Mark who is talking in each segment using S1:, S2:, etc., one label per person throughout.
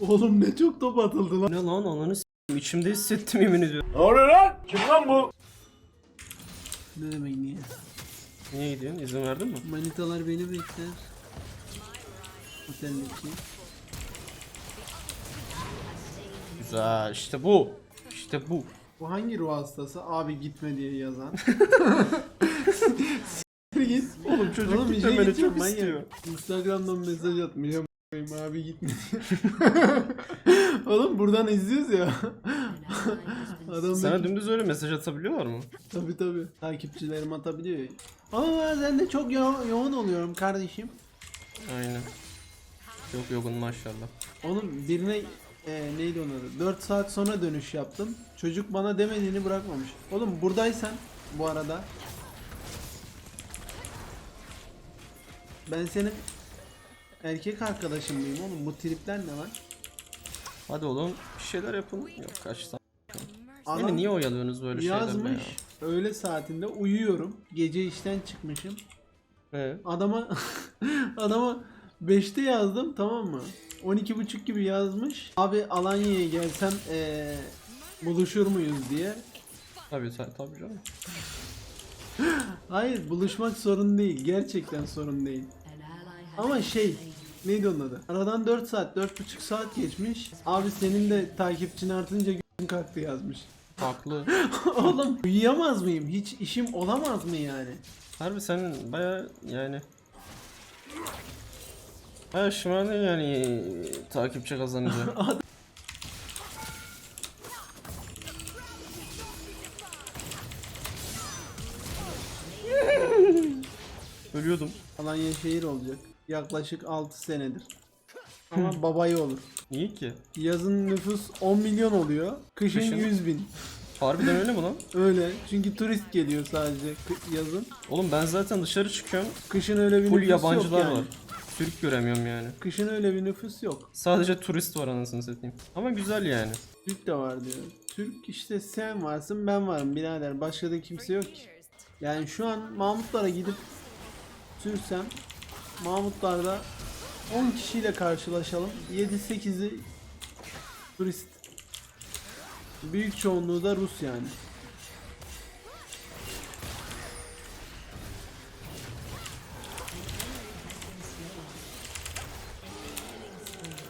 S1: Oğlum ne çok top atıldı lan.
S2: Ne lan ananı s**eyim içimde hissettim yemin ediyorum.
S3: Ne oluyor lan? Kim lan bu?
S1: Ne demek niye?
S2: Niye gidiyorsun? İzin verdin mi?
S1: Manitalar beni bekler. Oteldeki.
S2: Güzel işte bu. İşte bu.
S1: Bu hangi ruh hastası? Abi gitme diye yazan.
S2: Oğlum çocuk
S1: Oğlum
S2: gitmemeni çok
S1: manyak.
S2: istiyor.
S1: Instagram'dan mesaj atmış. "Ya a**ayım Abi gitme diye. Oğlum buradan izliyoruz ya. Adam
S2: Sana dümdüz öyle mesaj atabiliyorlar mı?
S1: Tabi tabi. Takipçilerim atabiliyor ya. Ama bazen de çok yo- yoğun oluyorum kardeşim.
S2: Aynen. Yok yogun maşallah.
S1: Onun birine e, neydi onun adı? 4 saat sonra dönüş yaptım. Çocuk bana demediğini bırakmamış. Oğlum buradaysan bu arada ben senin erkek arkadaşın mıyım oğlum? Bu tripler ne var?
S2: Hadi oğlum bir şeyler yapın. Yok kaçtan.
S1: Adam
S2: Beni niye oyalıyorsunuz böyle şeylerle
S1: yazmış.
S2: ya?
S1: Öğle saatinde uyuyorum. Gece işten çıkmışım.
S2: He.
S1: Adama adama 5'te yazdım tamam mı? 12.30 gibi yazmış. Abi Alanya'ya gelsem eee, buluşur muyuz diye.
S2: Tabii tabii, tabii canım.
S1: Hayır buluşmak sorun değil. Gerçekten sorun değil. Ama şey neydi onun adı? Aradan 4 saat 4.5 saat geçmiş. Abi senin de takipçin artınca gün kalktı yazmış.
S2: Haklı.
S1: Oğlum uyuyamaz mıyım? Hiç işim olamaz mı yani?
S2: Harbi sen baya yani Baya şımardın yani takipçi kazanınca. Ölüyordum.
S1: Alanya şehir olacak. Yaklaşık 6 senedir. Ama babayı olur.
S2: Niye ki?
S1: Yazın nüfus 10 milyon oluyor. Kışın,
S2: Kışın?
S1: 100 bin.
S2: Harbiden öyle mi lan?
S1: Öyle. Çünkü turist geliyor sadece kı- yazın.
S2: Oğlum ben zaten dışarı çıkıyorum.
S1: Kışın öyle bir
S2: Full
S1: nüfus
S2: yabancılar
S1: yok yani.
S2: var. Türk göremiyorum yani.
S1: Kışın öyle bir nüfus yok.
S2: Sadece turist var anasını satayım. Ama güzel yani.
S1: Türk de var diyor. Türk işte sen varsın ben varım birader. Başka da kimse yok ki. Yani şu an Mahmutlara gidip sürsem Mahmutlar'da 10 kişiyle karşılaşalım. 7-8'i turist. Büyük çoğunluğu da Rus yani.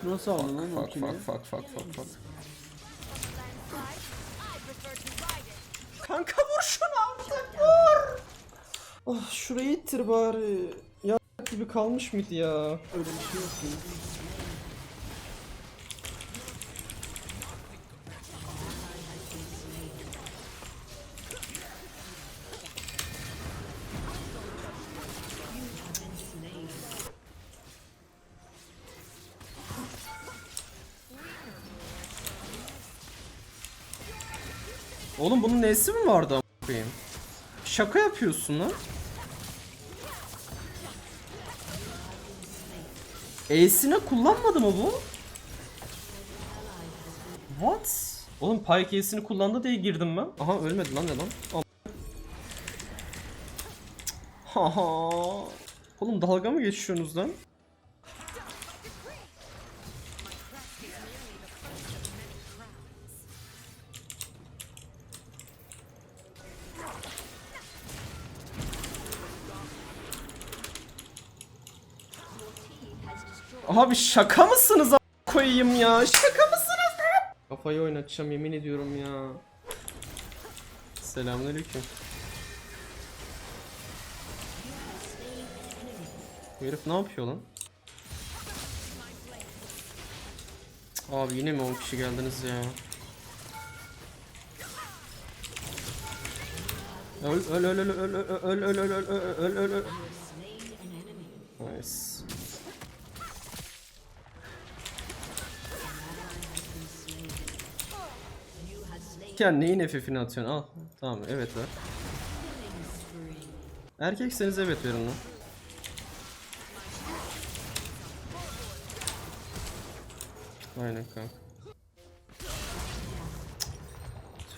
S1: Nasıl aldın lan o
S2: Fuck
S1: kili?
S2: fuck fuck fuck fuck fuck. Kanka vur şunu artık vur. Ah şurayı ittir bari. Gibi kalmış mıydı ya?
S1: Öyle bir şey yok ya.
S2: Oğlum bunun nesi mi vardı koyayım? Şaka yapıyorsun lan. E'sine kullanmadı mı bu? What? Oğlum Pyke E'sini kullandı diye girdim ben. Aha ölmedi lan ne lan? Al. Haha. Oğlum dalga mı geçiyorsunuz lan? Abi şaka mısınız a- koyayım ya? Şaka mısınız lan? Kafayı oynatacağım yemin ediyorum ya. Selamünaleyküm. Bu herif ne yapıyor lan? Abi yine mi 10 kişi geldiniz ya? Öl öl öl öl öl öl öl öl öl öl öl öl öl Nice. Ya neyin FF'ini atıyorsun? Al. Tamam evet ver. Erkekseniz evet verin lan. Aynen kanka.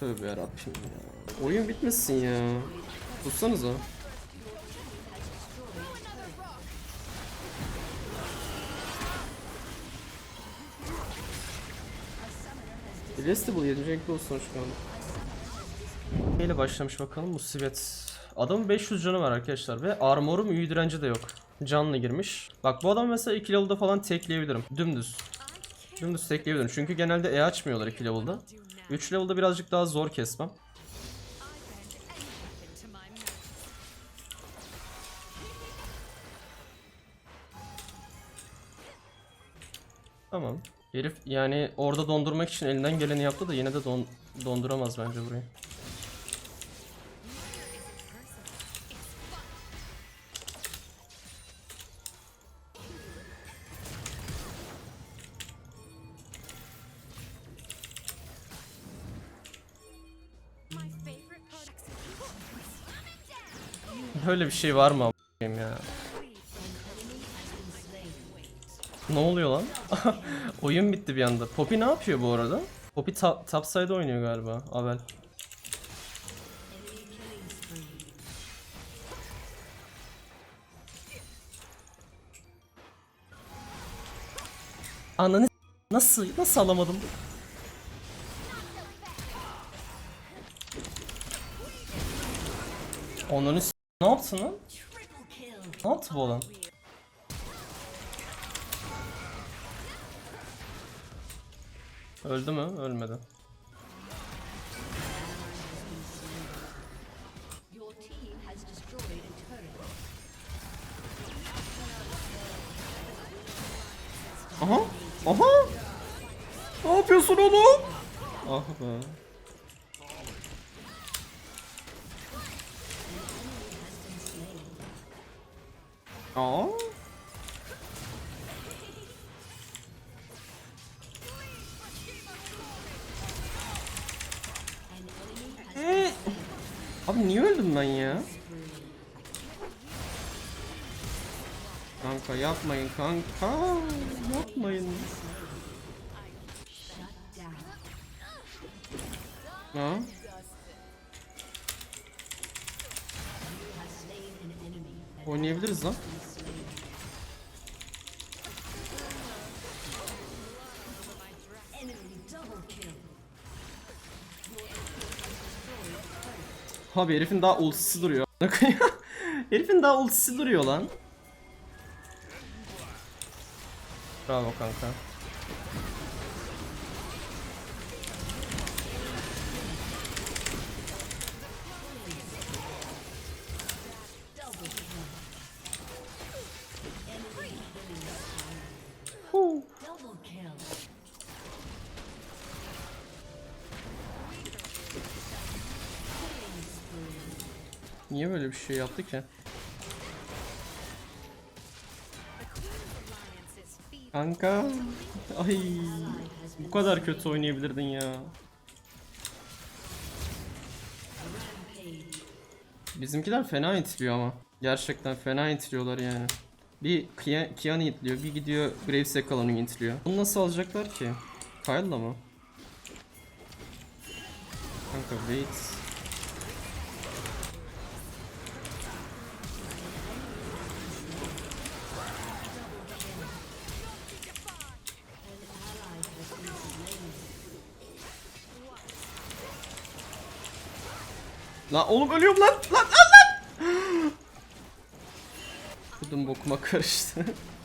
S2: Tövbe yarabbim ya. Oyun bitmesin ya. Tutsanıza.
S4: Irresistible 7. renkli olsun şu an.
S2: Neyle başlamış bakalım musibet. Adamın 500 canı var arkadaşlar ve armoru büyü direnci de yok. Canlı girmiş. Bak bu adam mesela 2 level'da falan tekleyebilirim. Dümdüz. Dümdüz tekleyebilirim. Çünkü genelde E açmıyorlar 2 level'da. 3 level'da birazcık daha zor kesmem. Tamam. Herif yani orada dondurmak için elinden geleni yaptı da yine de don- donduramaz bence burayı. Böyle bir şey var mı ya? Ne oluyor lan? Oyun bitti bir anda. Poppy ne yapıyor bu arada? Poppy ta topside oynuyor galiba. Avel. Ananı nasıl nasıl alamadım? Onları s- ne yaptın lan? Ne yaptı bu olan? Öldü mü? Ölmedi. Aha! Aha! Ne yapıyorsun oğlum? Ah be. Aa. Abi niye öldüm ben ya? Kanka yapmayın kanka. Yapmayın. Ha? Oynayabiliriz lan. Abi herifin daha ultisi duruyor. herifin daha ultisi duruyor lan. Bravo kanka. Niye böyle bir şey yaptı ki? Kanka. Ay. Bu kadar kötü oynayabilirdin ya. Bizimkiler fena itiliyor ama. Gerçekten fena itiliyorlar yani. Bir Kia- Kiana itiliyor, bir gidiyor Graves Ekalon'u itiliyor. Bunu nasıl alacaklar ki? Kyle'la mı? Kanka wait. Lan oğlum ölüyorum lan lan lan lan. Budum bokuma karıştı.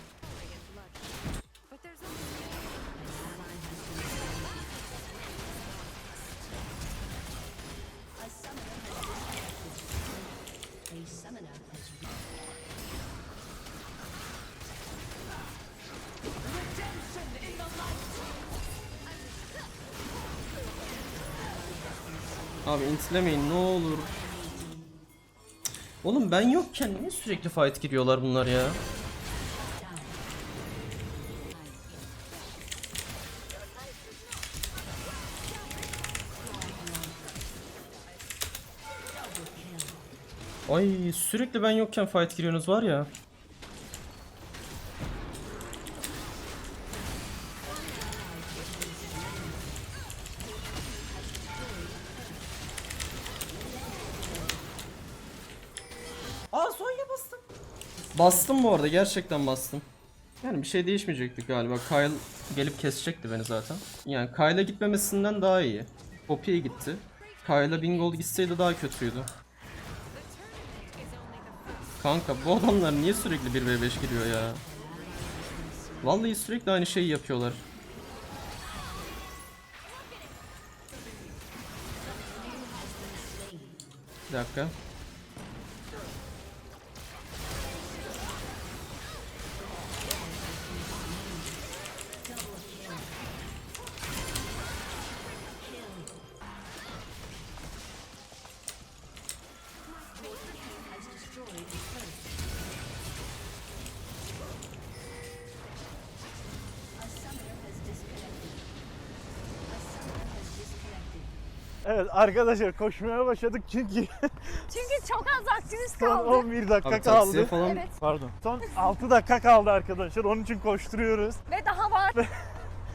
S2: Abi intilemeyin ne olur. Oğlum ben yokken niye sürekli fight giriyorlar bunlar ya? Ay sürekli ben yokken fight giriyorsunuz var ya. Bastım. Bu arada gerçekten bastım. Yani bir şey değişmeyecekti galiba. Kyle gelip kesecekti beni zaten. Yani Kyle'a gitmemesinden daha iyi. Poppy'ye gitti. Kyle'a Bingold gitseydi daha kötüydü. Kanka bu adamlar niye sürekli 1v5 giriyor ya? Vallahi sürekli aynı şeyi yapıyorlar. Bir dakika.
S5: Evet arkadaşlar koşmaya başladık çünkü
S6: Çünkü çok az vaktimiz
S5: son
S6: kaldı.
S5: 11 dakika
S2: Abi taksiye
S5: kaldı.
S2: falan
S6: Evet
S5: Pardon. Son 6 dakika kaldı arkadaşlar. Onun için koşturuyoruz.
S6: ve daha var.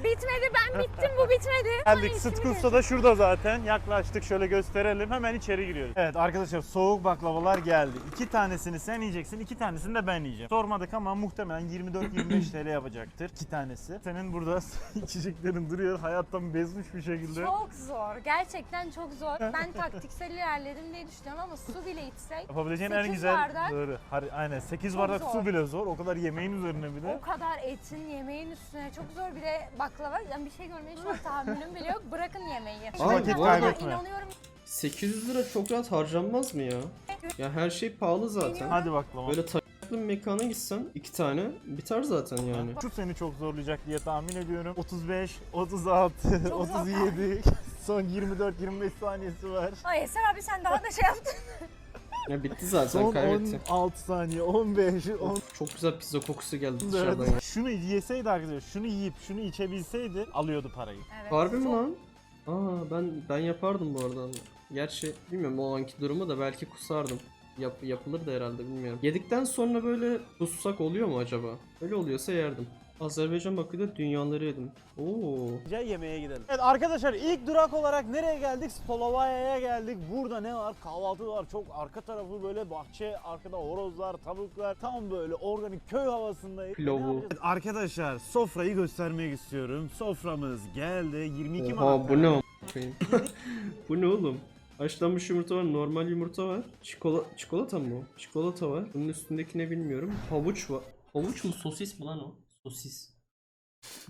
S6: Bitmedi ben bittim bu bitmedi.
S5: Geldik. Usta da şurada zaten. Yaklaştık şöyle gösterelim. Hemen içeri giriyoruz. Evet arkadaşlar soğuk baklavalar geldi. İki tanesini sen yiyeceksin. iki tanesini de ben yiyeceğim. Sormadık ama muhtemelen 24-25 TL yapacaktır. iki tanesi. Senin burada içeceklerin duruyor. Hayattan bezmiş bir şekilde.
S6: Çok zor. Gerçekten çok zor. Ben taktiksel ilerledim diye düşünüyorum ama su bile içsek
S5: Yapabileceğin en
S6: Sekiz
S5: güzel
S6: bardak.
S5: Doğru. Har- aynen 8
S6: Çok
S5: bardak
S6: zor.
S5: su bile zor. O kadar yemeğin üzerine bir de.
S6: o kadar etin yemeğin üstüne çok zor bir de baklava. Yani bir şey görmeye şu an tahammülüm bile yok. Bırakın yemeği.
S2: Aa,
S5: vakit
S2: bu arada-
S5: kaybetme.
S6: inanıyorum
S2: 800 lira çok rahat harcanmaz mı ya? Ya her şey pahalı zaten.
S5: Hadi bakalım.
S2: Böyle bir mekana gitsen iki tane biter zaten yani.
S5: Şu seni çok zorlayacak diye tahmin ediyorum. 35, 36,
S6: Çok zor.
S5: 37. Son 24-25 saniyesi var.
S6: Ay Eser abi sen daha da şey yaptın.
S2: Ya bitti zaten
S5: Son
S2: kaybetti.
S5: 16 saniye, 15, 10.
S2: Çok güzel pizza kokusu geldi dışarıdan ya.
S5: Şunu yeseydi arkadaşlar, şunu yiyip şunu içebilseydi alıyordu parayı.
S6: Evet.
S2: Harbi mi lan? Aa ben ben yapardım bu arada. Gerçi bilmiyorum o anki durumu da belki kusardım. Yap, yapılır da herhalde bilmiyorum. Yedikten sonra böyle kussak oluyor mu acaba? Öyle oluyorsa yerdim. Azerbaycan Bakü'de dünyaları yedim. Oo.
S5: Güzel yemeğe gidelim. Evet arkadaşlar ilk durak olarak nereye geldik? Slovakya'ya geldik. Burada ne var? Kahvaltı var. Çok arka tarafı böyle bahçe, arkada horozlar, tavuklar. Tam böyle organik köy havasındayız.
S2: Pilavı.
S5: Evet, arkadaşlar sofrayı göstermek istiyorum. Soframız geldi. 22
S2: Oha
S5: manat.
S2: bu ne? Bu ne oğlum? Haşlanmış yumurta var, normal yumurta var. Çikola çikolata mı o? Çikolata var. Bunun üstündeki ne bilmiyorum. Havuç var. Havuç mu sosis mi lan o? Sosis.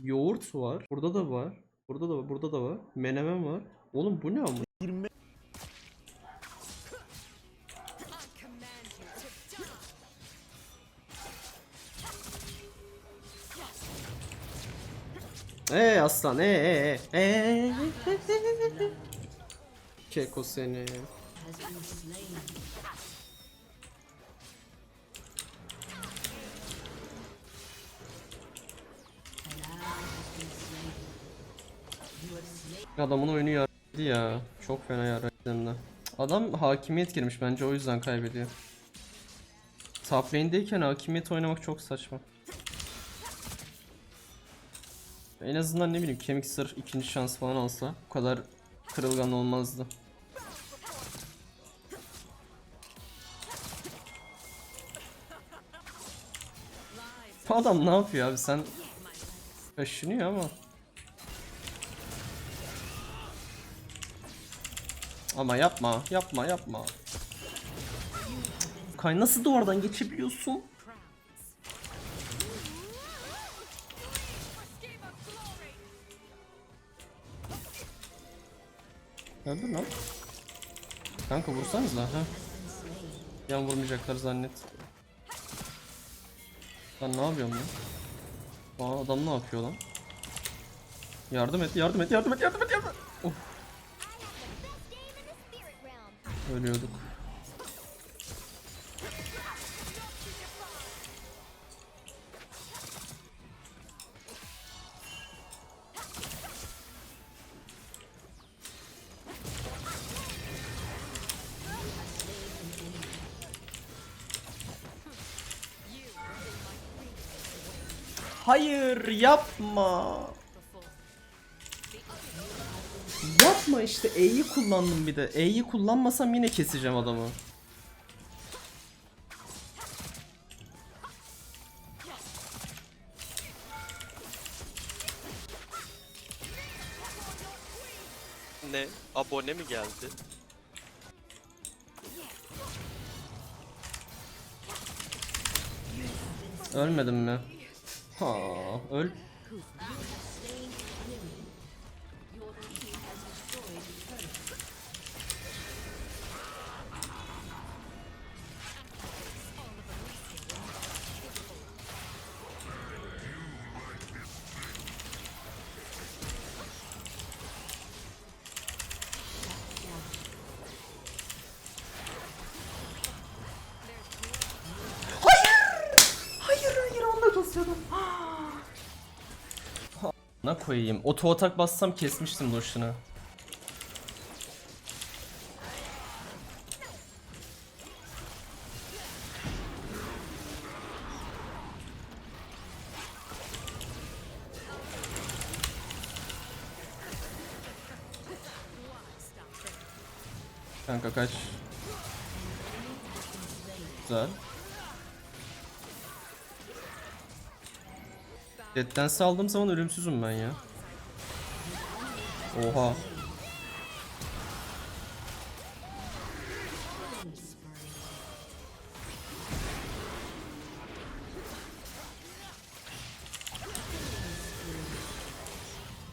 S2: Yoğurt var. Burada da var. Burada da var. Burada da var. Menemen var. Oğlum bu ne ama?
S5: 20
S2: Ee aslan ee ee ee. Keko seni. Adamın oyunu yardı ya. Çok fena de. Adam hakimiyet girmiş bence o yüzden kaybediyor. Top lane'deyken hakimiyet oynamak çok saçma. En azından ne bileyim kemik sır ikinci şans falan alsa bu kadar kırılgan olmazdı. Bu adam ne yapıyor abi sen kaşınıyor ama. Ama yapma, yapma, yapma. Kay nasıl duvardan geçebiliyorsun? Öldür lan. Kanka vursanız lan ha. Yan vurmayacaklar zannet. Ben ne yapıyorum lan? Aa adam ne yapıyor lan? Yardım et, yardım et, yardım et, yardım et, yardım et. Ölüyorduk. Hayır yapma. yapma işte. E'yi kullandım bir de. E'yi kullanmasam yine keseceğim adamı.
S7: Ne? Abone mi geldi?
S2: Ölmedim mi? Ha, öl. Ne koyayım? Oto atak bassam kesmiştim Lucian'ı. Kanka kaç. Güzel. Dead aldığım zaman ölümsüzüm ben ya. Oha.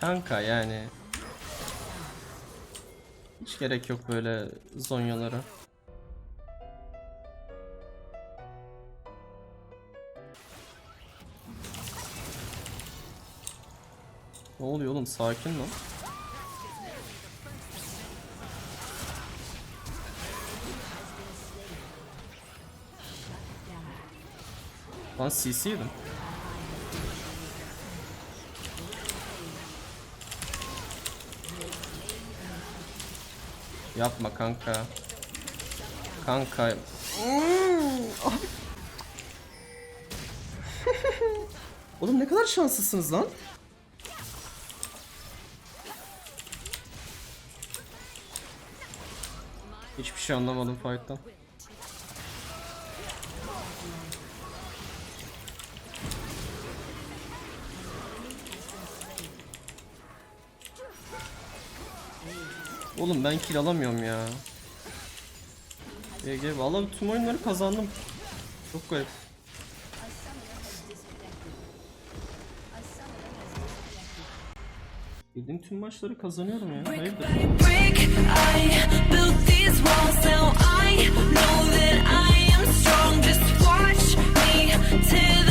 S2: Kanka yani. Hiç gerek yok böyle zonyalara. Oluyor oğlum sakin lan. Lan CC yedim. Yapma kanka. Kanka. Oğlum ne kadar şanslısınız lan. Şey anlamadım fight'tan. Oğlum ben kill alamıyorum ya. GG vallahi tüm oyunları kazandım. Çok garip. Bildiğim tüm maçları kazanıyorum ya. Hayırdır?
S8: Now I know that I am strong. Just watch me till.